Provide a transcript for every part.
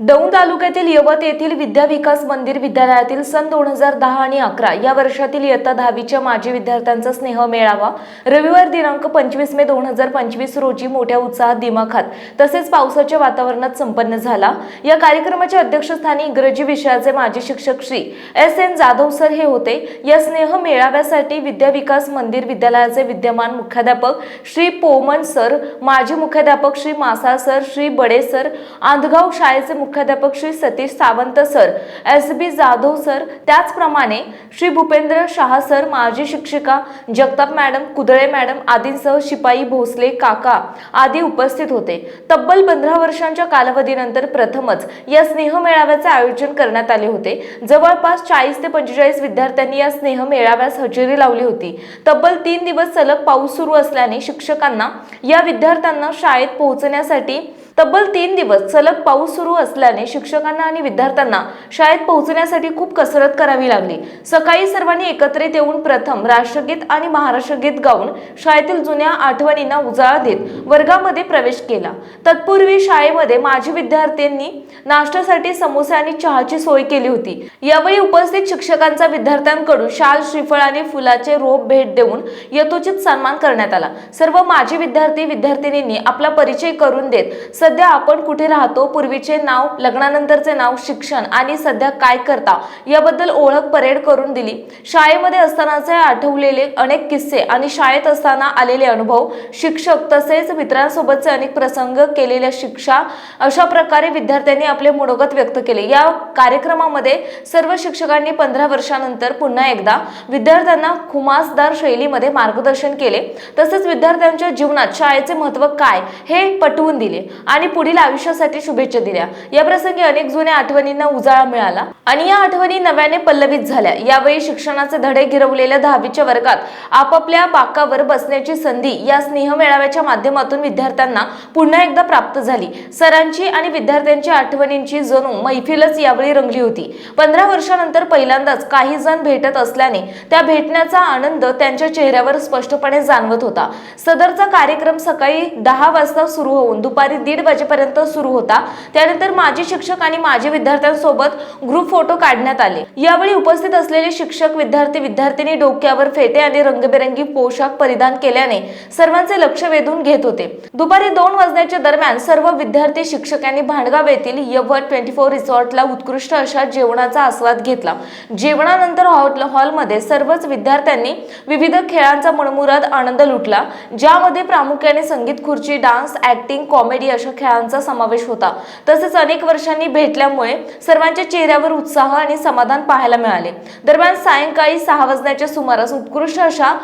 दौंड तालुक्यातील यवत येथील विद्या विकास मंदिर विद्यालयातील सन दोन हजार दहा आणि अकरा या वर्षातील इयत्ता दहावीच्या माजी विद्यार्थ्यांचा स्नेह मेळावा. रविवार दिनांक पंचवीस मे दोन हजार पंचवीस रोजी मोठ्या उत्साहात दिमाखात तसेच पावसाच्या वातावरणात संपन्न झाला. या कार्यक्रमाच्या अध्यक्षस्थानी इंग्रजी विषयाचे माजी शिक्षक Shri S N Jadhav sir हे होते. या स्नेह मेळाव्यासाठी विद्या विकास मंदिर विद्यालयाचे विद्यमान मुख्याध्यापक श्री पोमन सर माजी मुख्याध्यापक श्री मासा सर श्री बडे सर आंधगाव शाळेचे मुख्याध्यापक Shri Satish Sawant sir S B Jadhav sir त्याचप्रमाणे श्री भूपेंद्र शहा सर माजी शिक्षिका जगताप मॅडम कुदळे मॅडम आदींसह शिपाई भोसले काका आदी उपस्थित होते. तब्बल पंधरा वर्षांच्या कालावधीनंतर प्रथमच या स्नेह मेळाव्याचे आयोजन करण्यात आले होते. जवळपास चाळीस ते पंचेचाळीस विद्यार्थ्यांनी या स्नेह मेळाव्यास हजेरी लावली होती. तब्बल तीन दिवस सलग पाऊस सुरू असल्याने शिक्षकांना या विद्यार्थ्यांना शाळेत पोहोचण्यासाठी तब्बल तीन दिवस सलग पाऊस सुरू असल्याने शिक्षकांना आणि विद्यार्थ्यांना शाळेत पोहोचण्यासाठी खूप कसरत करावी लागली. सकाळी सर्वांनी एकत्रित येऊन प्रथम राष्ट्रगीत आणि महाराष्ट्र गीत गाऊन शाळेतील जुन्या आठवणींना उजाळा देत वर्गामध्ये प्रवेश केला. तत्पूर्वी शाळेमध्ये माजी विद्यार्थ्यांनी नाश्त्यासाठी समोसे आणि चहाची सोय केली होती. यावेळी उपस्थित शिक्षकांचा विद्यार्थ्यांकडून शाल श्रीफळ आणि फुलाचे रोप भेट देऊन यथोचित सन्मान करण्यात आला. सर्व माजी विद्यार्थी विद्यार्थिनींनी आपला परिचय करून देत सध्या आपण कुठे राहतो पूर्वीचे नाव लग्नानंतरचे नाव शिक्षण आणि सध्या काय करता याबद्दल ओळख परेड करून दिली. शाळेमध्ये असतानाचे आठवलेले अनेक किस्से आणि शाळेत असताना आलेले अनुभव शिक्षक तसेच मित्रांसोबतचे अनेक प्रसंग केलेल्या शिक्षा अशा प्रकारे विद्यार्थ्यांनी आपले मनोगत व्यक्त केले. या कार्यक्रमामध्ये सर्व शिक्षकांनी पंधरा वर्षानंतर पुन्हा एकदा विद्यार्थ्यांना खुमासदार शैलीमध्ये मार्गदर्शन केले. तसेच विद्यार्थ्यांच्या जीवनात शाळेचे महत्त्व काय हे पटवून दिले. आणि पुढील आयुष्यासाठी शुभेच्छा दिल्या. या प्रसंगी अनेक जुन्या आठवणींना उजाळा मिळाला आणि या आठवणी नव्याने पल्लवित झाल्या. यावेळी शिक्षणाचे धडे गिरवलेल्या दहावीच्या वर्गात आपापल्या बाकावर बसण्याची संधी या स्नेह मेळाव्याच्या माध्यमातून विद्यार्थ्यांना पुन्हा एकदा प्राप्त झाली. सरांची आणि विद्यार्थ्यांच्या आठवणींची जणू मैफिलच यावेळी रंगली होती. पंधरा वर्षानंतर पहिल्यांदाच काही जण भेटत असल्याने त्या भेटण्याचा आनंद त्यांच्या चेहऱ्यावर स्पष्टपणे जाणवत होता. सदरचा कार्यक्रम सकाळी दहा वाजता सुरू होऊन दुपारी दीड वाजेपर्यंत सुरू होता. त्यानंतर माजी शिक्षक आणि माजी विद्यार्थ्यांसोबत ग्रुप फोटो काढण्यात आले. यावेळी उपस्थित असलेले शिक्षक विद्यार्थी विद्यार्थिनी डोक्यावर फेटे आणि रंगबेरंगी पोशाख परिधान केल्याने सर्वांचे लक्ष वेधून घेत होते. दुपारी दोन वाजण्याच्या दरम्यान सर्व विद्यार्थी शिक्षकांनी भांडगाव येथील यवत ट्वेंटी फोर रिसॉर्टला उत्कृष्ट अशा जेवणाचा आस्वाद घेतला. जेवणानंतर हॉलमध्ये सर्वच विद्यार्थ्यांनी विविध खेळांचा मनमुराद आनंद लुटला ज्यामध्ये प्रामुख्याने संगीत खुर्ची डान्स ऍक्टिंग कॉमेडी अशा खेळांचा समावेश होता. तसेच अनेक वर्षांनी भेटल्यामुळे सर्वांच्या चेहऱ्यावर उत्साह आणि समाधान पाहायला मिळाले. दरम्यान सायंकाळी सहा वाजण्याच्या सुमारास उत्कृष्ट अशा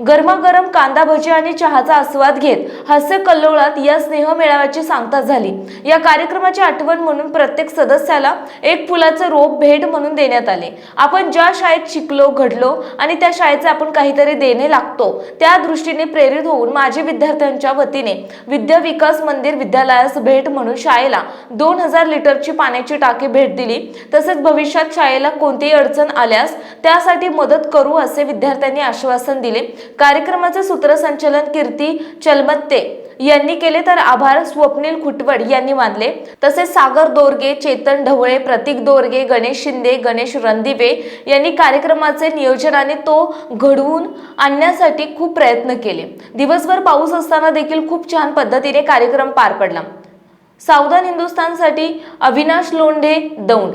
गरमागरम कांदा भजी आणि चहाचा आस्वाद घेत हास्य कल्लोळात या स्नेह मेळाव्याची सांगता झाली. या कार्यक्रमाची आठवण म्हणून प्रत्येक सदस्याला एक फुलाचं रोप भेट म्हणून देण्यात आले. आपण ज्या शाळेत शिकलो घडलो आणि त्या शाळेचे आपण काहीतरी देणे लागतो त्या दृष्टीने प्रेरित होऊन माझे विद्यार्थ्यांच्या वतीने विद्या विकास मंदिर विद्यालयास भेट म्हणून शाळेला दोन हजार लिटरची पाण्याची टाकी भेट दिली. तसेच भविष्यात शाळेला कोणतीही अडचण आल्यास त्यासाठी मदत करू असे विद्यार्थ्यांनी आश्वासन दिले. कार्यक्रमाचे सूत्रसंचलन कीर्ती चलमत्ते यांनी केले तर आभार. स्वप्नील खुटवड यांनी मानले. तसेच सागर दोरगे चेतन ढवळे प्रतीक दोरगे गणेश शिंदे गणेश रणदिवे यांनी कार्यक्रमाचे नियोजन आणि तो घडवून आणण्यासाठी खूप प्रयत्न केले. दिवसभर पाऊस असताना देखील खूप छान पद्धतीने कार्यक्रम पार पडला. सावधान हिंदुस्थानसाठी अविनाश लोंढे दौंड